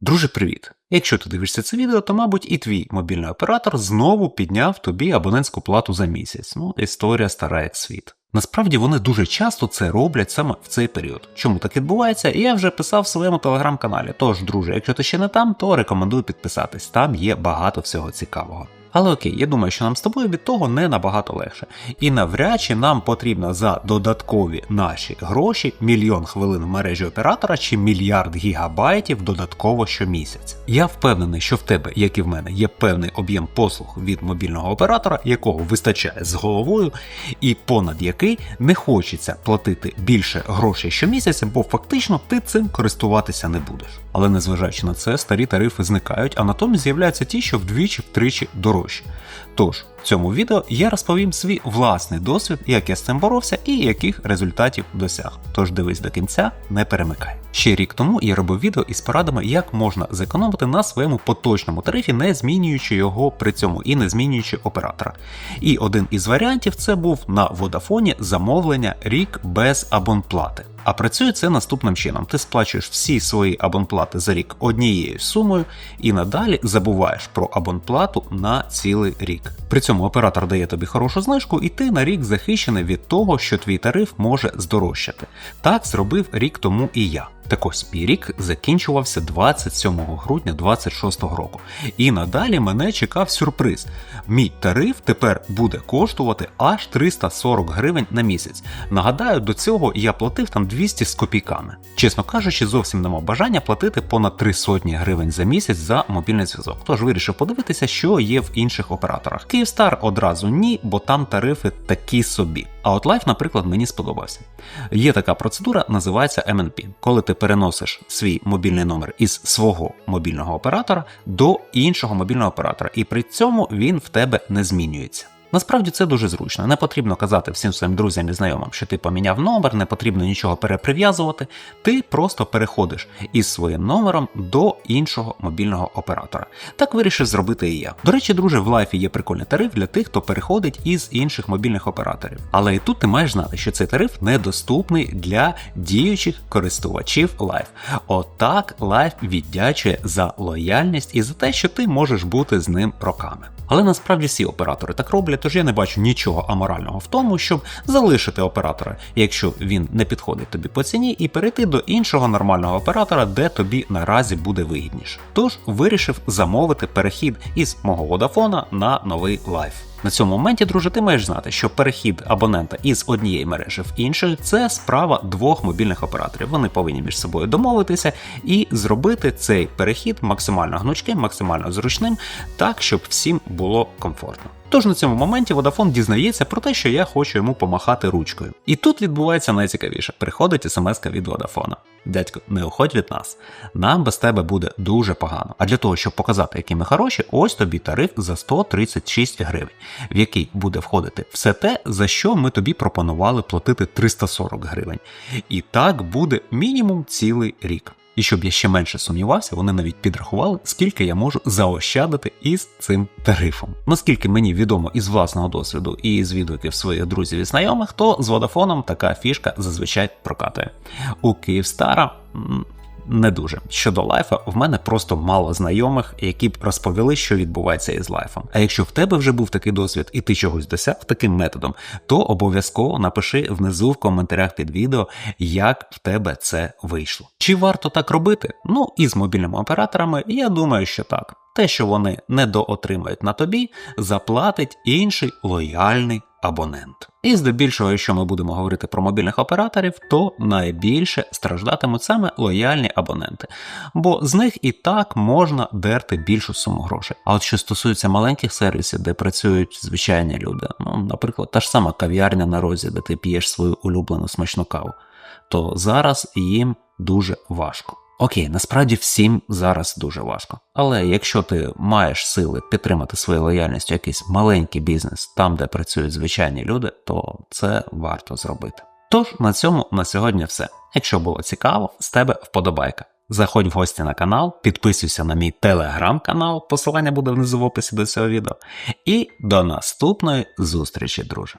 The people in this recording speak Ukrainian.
Друже, привіт! Якщо ти дивишся це відео, то, мабуть, і твій мобільний оператор знову підняв тобі абонентську плату за місяць. Ну, історія стара як світ. Насправді вони дуже часто це роблять саме в цей період. Чому так відбувається? Я вже писав в своєму телеграм-каналі. Тож, друже, якщо ти ще не там, то рекомендую підписатись. Там є багато всього цікавого. Але окей, я думаю, що нам з тобою від того не набагато легше. І навряд чи нам потрібно за додаткові наші гроші мільйон хвилин в мережі оператора чи мільярд гігабайтів додатково щомісяця. Я впевнений, що в тебе, як і в мене, є певний об'єм послуг від мобільного оператора, якого вистачає з головою, і понад який не хочеться платити більше грошей щомісяця, бо фактично ти цим користуватися не будеш. Але незважаючи на це, старі тарифи зникають, а натомість з'являються ті, що вдвічі-втричі дорожчі. Тож, в цьому відео я розповім свій власний досвід, як я з цим боровся і яких результатів досяг. Тож дивись до кінця, не перемикай. Ще рік тому я робив відео із порадами, як можна зекономити на своєму поточному тарифі, не змінюючи його при цьому і не змінюючи оператора. І один із варіантів це був на Водафоні замовлення рік без абонплати. А працює це наступним чином: ти сплачуєш всі свої абонплати за рік однією сумою і надалі забуваєш про абонплату на цілий рік. При цьому оператор дає тобі хорошу знижку, і ти на рік захищений від того, що твій тариф може здорожчати. Так зробив рік тому і я. Так ось мій рік закінчувався 27 грудня 26 року. І надалі мене чекав сюрприз. Мій тариф тепер буде коштувати аж 340 гривень на місяць. Нагадаю, до цього я платив там 200 з копійками. Чесно кажучи, зовсім нема бажання платити понад 3 сотні гривень за місяць за мобільний зв'язок. Тож вирішив подивитися, що є в інших операторах. Київстар одразу ні, бо там тарифи такі собі. А от Life, наприклад, мені сподобався. Є така процедура, називається MNP, коли ти переносиш свій мобільний номер із свого мобільного оператора до іншого мобільного оператора, і при цьому він в тебе не змінюється. Насправді це дуже зручно. Не потрібно казати всім своїм друзям і знайомим, що ти поміняв номер, не потрібно нічого переприв'язувати. Ти просто переходиш із своїм номером до іншого мобільного оператора. Так вирішив зробити і я. До речі, друже, в лайфі є прикольний тариф для тих, хто переходить із інших мобільних операторів. Але і тут ти маєш знати, що цей тариф недоступний для діючих користувачів лайф. Отак лайф віддячує за лояльність і за те, що ти можеш бути з ним роками. Але насправді всі оператори так роблять, тож я не бачу нічого аморального в тому, щоб залишити оператора, якщо він не підходить тобі по ціні, і перейти до іншого нормального оператора, де тобі наразі буде вигідніше. Тож вирішив замовити перехід із мого Vodafone на новий лайф. На цьому моменті, друже, ти маєш знати, що перехід абонента із однієї мережі в іншу це справа двох мобільних операторів. Вони повинні між собою домовитися і зробити цей перехід максимально гнучким, максимально зручним, так щоб всім було комфортно. Тож на цьому моменті Vodafone дізнається про те, що я хочу йому помахати ручкою. І тут відбувається найцікавіше: приходить смс від Vodafone. Дядько, не уходь від нас. Нам без тебе буде дуже погано. А для того, щоб показати, які ми хороші, ось тобі тариф за 136 гривень, в який буде входити все те, за що ми тобі пропонували платити 340 гривень. І так буде мінімум цілий рік. І щоб я ще менше сумнівався, вони навіть підрахували, скільки я можу заощадити із цим тарифом. Наскільки мені відомо із власного досвіду і з відгуків своїх друзів і знайомих, то з Водафоном така фішка зазвичай прокатує. У Київстара не дуже. Щодо лайфа, в мене просто мало знайомих, які б розповіли, що відбувається із лайфом. А якщо в тебе вже був такий досвід і ти чогось досяг таким методом, то обов'язково напиши внизу в коментарях під відео, як в тебе це вийшло. Чи варто так робити? Ну і з мобільними операторами, я думаю, що так. Те, що вони недоотримають на тобі, заплатить інший лояльний абонент. І здебільшого, якщо ми будемо говорити про мобільних операторів, то найбільше страждатимуть саме лояльні абоненти, бо з них і так можна дерти більшу суму грошей. А от що стосується маленьких сервісів, де працюють звичайні люди, ну, наприклад, та ж сама кав'ярня на розі, де ти п'єш свою улюблену смачну каву, то зараз їм дуже важко. Окей, насправді всім зараз дуже важко. Але якщо ти маєш сили підтримати своєю лояльністю якийсь маленький бізнес там, де працюють звичайні люди, то це варто зробити. Тож на цьому на сьогодні все. Якщо було цікаво, з тебе вподобайка. Заходь в гості на канал, підписуйся на мій телеграм-канал, посилання буде внизу в описі до цього відео. І до наступної зустрічі, друже.